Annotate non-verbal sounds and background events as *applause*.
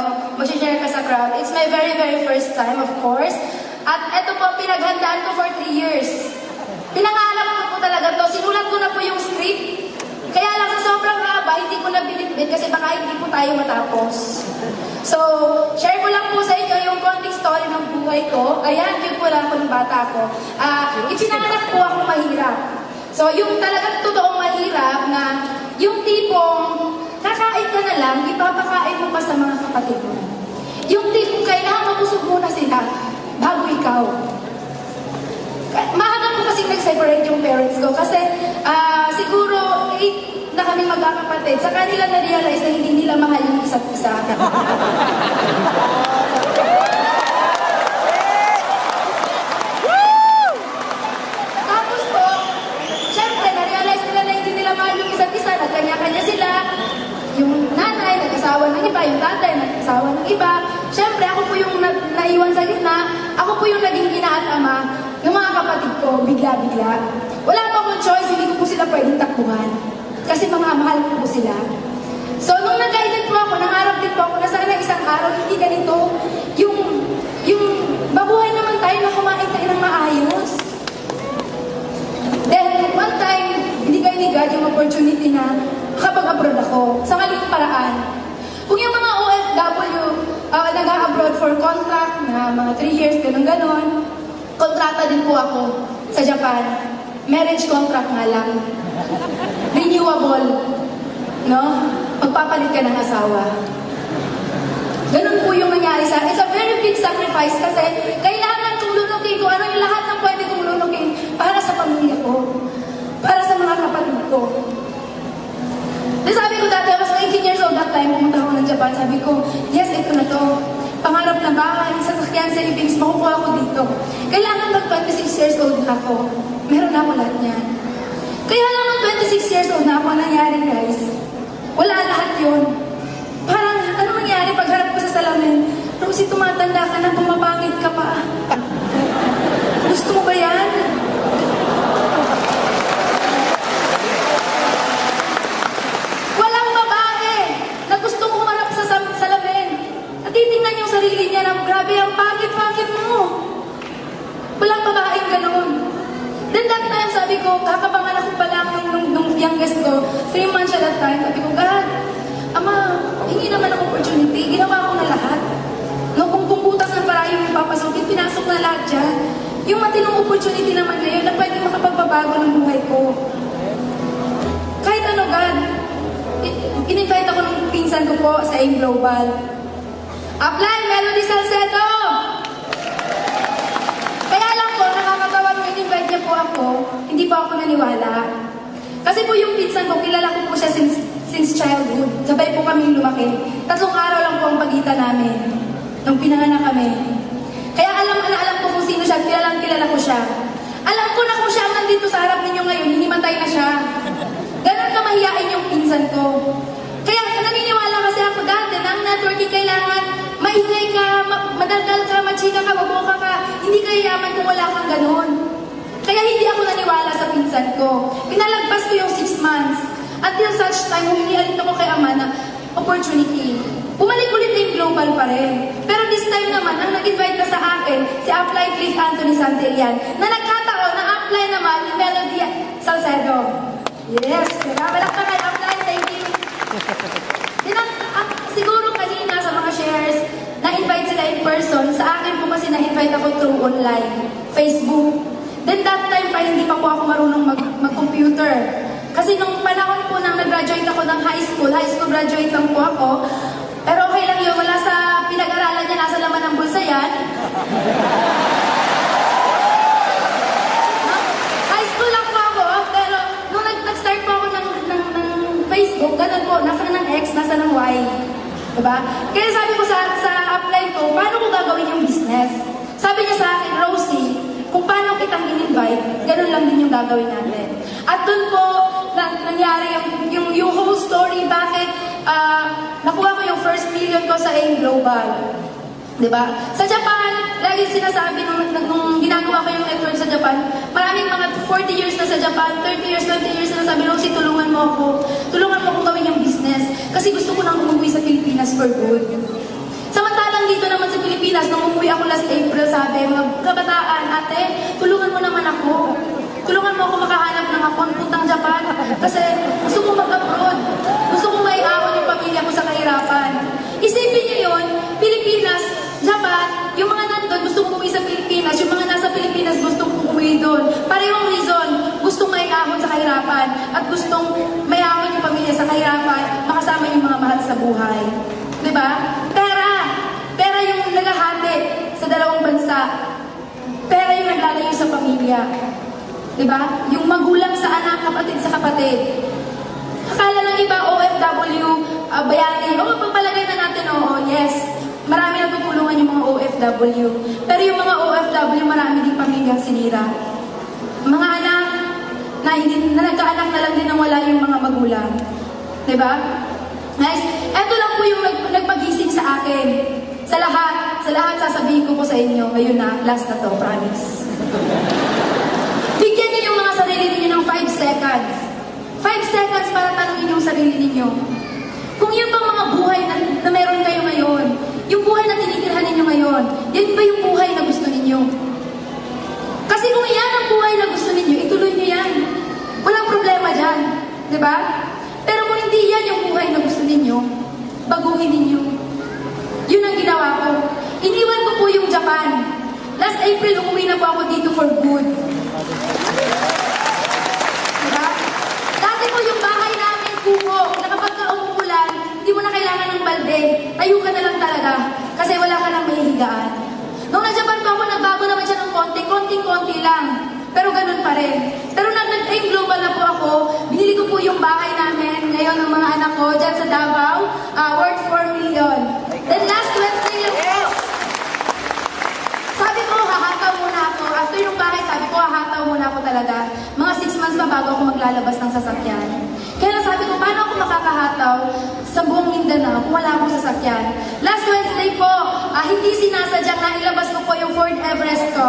ano, mag-share ka sa crowd. It's my very, very first time, of course. At ito po, pinaghandaan ko for three years. Pinangarap ko po talaga to. Sinulat ko na po yung script. Kaya lang sa sobrang haba, hindi ko na binitbit kasi baka hindi po tayo matapos. So, share ko lang po sa inyo yung konting story ng buhay ko. Ayan, yun po lang po ng bata ko. Ah, ipinanganak po ako mahirap. So, yung talagang totoong mahirap na yung tipong kakain ka na lang, ipapakain mo pa sa mga kapatid mo. Yung tipong kailangan mabusog muna sila bago ikaw. Maaga po kasi nag-separate yung parents ko kasi ah, siguro 8 na kami magkakapatid. Sa kanila na-realize na hindi nila mahal yung isa't isa. *laughs* Tapos po, syempre, na-realize nila na hindi nila mahal yung nag-asawa ng iba. Yung tatay, nag-asawa ng iba. Syempre, ako po yung na- naiwan sa gitna. Ako po yung naging ina at ama ng mga kapatid ko, bigla-bigla. Wala pa akong choice, hindi ko po sila pwedeng takbuhan. Kasi mga mahal ko po sila. So, nung nag-guided po ako, nangarap din po ako na sana isang araw, hindi ganito, yung, yung mabuhay naman tayo na kumain tayo ng maayos. Then, one time, binigay ni God yung opportunity na makapag-abroad ako sa maling paraan. Kung yung mga OFW uh, nag-abroad for contract na mga 3 years, ganun ganon kontrata din po ako sa Japan. Marriage contract nga lang. Renewable. No? Magpapalit ka ng asawa. Ganun po yung nangyari sa. It's a very big sacrifice kasi kailangan kong lunukin ko ano yung lahat ng pwede kong lunukin para sa pamilya ko. Para sa mga kapatid ko. Then sabi ko dati, I was 18 years old that time, Japan. Sabi ko, yes, ito na to. Pangarap na bahay, sasakyan sa Philippines, makukuha ko dito. Kailangan mag 26 years old na ako. Meron na ako lahat niyan. Kaya nung 26 years old na ako, ang nangyari guys, wala lahat yun. Parang, ano mangyari pagharap ko sa salamin? Rosie, tumatanda ka na, pumapangit ka pa. *laughs* Gusto mo ba yan? Walang babae na gustong humarap sa sam- salamin. At titingnan yung sarili niya na, grabe, ang pangit-pangit mo. Walang babaeng ganun. Then that time, sabi ko, kakapanganak ko pa lang nung, nung, nung youngest ko, months siya that time. Sabi ko, God, Ama, hingi naman ng opportunity. Ginawa ko na lahat. No, kung kung ng parayo yung papasukin, pinasok na lahat dyan. Yung matinong opportunity naman ngayon na pwede makapagbabago ng buhay ko. Kahit ano, God, in-invite ako ng pinsan ko po sa AIM Global. Apply, Melody Salcedo! Kaya lang po, nakakatawa nung in-invite niya po ako, hindi pa ako naniwala. Kasi po yung pinsan ko, kilala ko po siya since, since childhood. Sabay po kami lumaki. Tatlong araw lang po ang pagitan namin nung pinanganak kami. Kaya alam na alam ko kung sino siya, kilalang kilala ko siya. Alam ko na kung siya ang nandito sa harap ninyo ngayon, hindi matay na siya. Ganon ka mahiyain yung pinsan ko. Kaya naniniwala kasi ako dati na ang networking kailangan maingay ka, ma- madaldal ka, machika ka, maboka ka. Hindi ka yaman kung wala kang ganon. Kaya hindi ako naniwala sa pinsan ko. Pinalagpas ko yung six months. Until such time, humingi ulit ako kay Ama na opportunity. Bumalik ulit yung global pa rin. Pero this time naman, ang nag-invite na sa akin, si Apply Cliff Anthony Santillan, na nagkataon na apply naman ni Melody Salcedo. Yes, diba? Malakpa kay Apply, thank you. Dinang, ah, siguro kanina sa mga shares, na-invite sila in person. Sa akin po kasi na-invite ako through online, Facebook. Then that time pa, hindi pa po ako marunong mag- mag-computer. Kasi nung panahon po nang nag-graduate ako ng high school, high school graduate lang po ako, pero okay lang yun, wala sa pinag-aralan niya, nasa laman ng bulsa yan. High school lang po ako, pero nung nag- nag-start po ako ng, ng, ng Facebook, ganun po, nasa ng X, nasa ng Y. Diba? Kaya sabi ko sa, sa apply ko, paano ko gagawin yung business? Sabi niya sa akin, Rosie, kung paano kitang in-invite, ganun lang din yung gagawin natin. At doon po, nangyari yung, yung, yung whole story, bakit uh, nakuha ko yung first million ko sa AIM Global. Diba? Sa Japan, lagi sinasabi nung, nung ginagawa ko yung network sa Japan, maraming mga 40 years na sa Japan, 30 years, 20 years na sabi nung si tulungan mo ako. Tulungan mo akong gawin yung business kasi gusto ko nang umuwi sa Pilipinas for good. Samantalang dito naman sa Pilipinas, nung umuwi ako last April, sabi, mga kabataan, ate, tulungan mo naman ako. Kasi gusto ko mag-abroad. Gusto ko maiahon yung pamilya ko sa kahirapan. Isipin niyo yun, Pilipinas, Japan, yung mga nandun gusto kong umuwi sa Pilipinas, yung mga nasa Pilipinas gusto kong umuwi doon. Parehong reason, gustong maiahon sa kahirapan at gustong maiahon yung pamilya sa kahirapan, makasama yung mga mahal sa buhay. ba? Pera! Pera yung nagahati sa dalawang bansa. Pera yung naglalayo sa pamilya. 'Di ba? Yung magulang sa anak, kapatid sa kapatid. Akala ng iba, OFW, ah, bayani. Oo, pagpalagay na natin, oo, yes. Marami natutulungan yung mga OFW. Pero yung mga OFW, marami din pamilyang sinira. Mga anak na, hindi, na nagkaanak na lang din nang wala yung mga magulang. 'Di ba? Guys, eto lang po yung nag, nagpagising sa akin. Sa lahat, sa lahat sasabihin ko po sa inyo, ngayon na, last na to, promise. Bigyan niyo yung mga sarili ninyo ng 5 seconds. 5 seconds para tanungin yung sarili ninyo. Kung yun bang mga buhay na, na meron kayo ngayon, yung buhay na tinitirhan ninyo ngayon, yan ba yung buhay na gusto ninyo? Kasi kung yan ang buhay na gusto ninyo, ituloy niyo yan. Walang problema dyan. Ba? Pero kung hindi yan yung buhay na gusto ninyo, baguhin ninyo. Yun ang ginawa ko. Iniwan ko po yung Japan. Last April, umuwi na po ako dito for good. Diba? Dati po yung bahay namin, kuko, na kapag ka umuulan, hindi mo na kailangan ng balde. Tayo ka na lang talaga. Kasi wala ka nang mahihigaan. Nung na-Japan po ako, nagbago naman siya ng konti, konting-konti lang. Pero ganun pa rin. Pero nag nag-dream global na po ako, binili ko po yung bahay namin ngayon ng mga anak ko dyan sa Davao, uh, worth 4 million. Then last Wednesday lang po, sabi ko, hahataw muna ako. After yung bahay, sabi ko, hahataw muna ako talaga. Mga six months pa bago ako maglalabas ng sasakyan. Kaya lang sabi ko, paano ako makakahataw sa buong Mindanao kung wala akong sasakyan? Last Wednesday po, ah, hindi sinasadya na ilabas ko po yung Ford Everest ko.